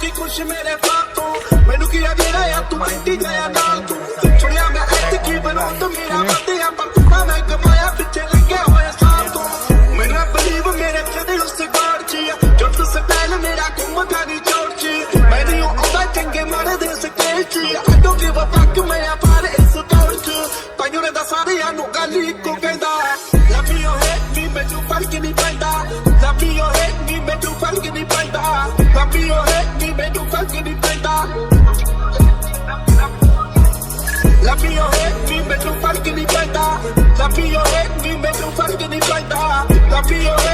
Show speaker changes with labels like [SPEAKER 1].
[SPEAKER 1] ਕੀ ਖੁਸ਼ ਮੇਰੇ ਫਾਤੂ ਮੈਨੂੰ ਕੀ ਆ ਆ ਤੂੰ ਐਂਟੀ ਗਿਆ ਨਾਲ ਤੂੰ? ਛੁੜਿਆ ਮੈਂ ਐਂਟੀ ਕੀ ਬਣੂ? ਤੂੰ ਮੇਰਾ ਬੰਦਿਆ ਪੱਕਾ ਮੈਂ ਕਮਾਇਆ, ਪਿੱਛੇ ਲੱਗਿਆ ਹੋਇਆ ਸਾਥ ਤੂੰ। ਮੇਰਾ ਬਲੀਵ ਮੇਰੇ ਤੇ ਉਸ ਗਾੜ ਚ ਜਦ ਤੂੰ ਸਟਾਈਲ ਮੇਰਾ ਘੁੰਮਦਾ ਨਹੀਂ ਚੋੜ ਚ ਮੈਂ ਨਹੀਂ ਆਉਂਦਾ ਚੰਗੇ ਮਾਰੇ ਦੇ ਸਕੇ ਚ ਆਈ ਡੋਨਟ ਗਿਵ ਅ ਫੱਕ ਮੈਂ ਆ ਪਰ ਇਸ ਦੌਰ ਚ। ਤੈਨੂੰ ਨੇ ਦੱਸਾਂ ਦੇ ਨੂੰ ਗੱਲ ਇੱਕੋ ਕਹਿੰਦਾ। ਲਵ ਯੂ ਹੇਟ ਮੀ ਮੈਂ ਤੂੰ ਨਹੀਂ ਪੈਂਦਾ। Love you I be your.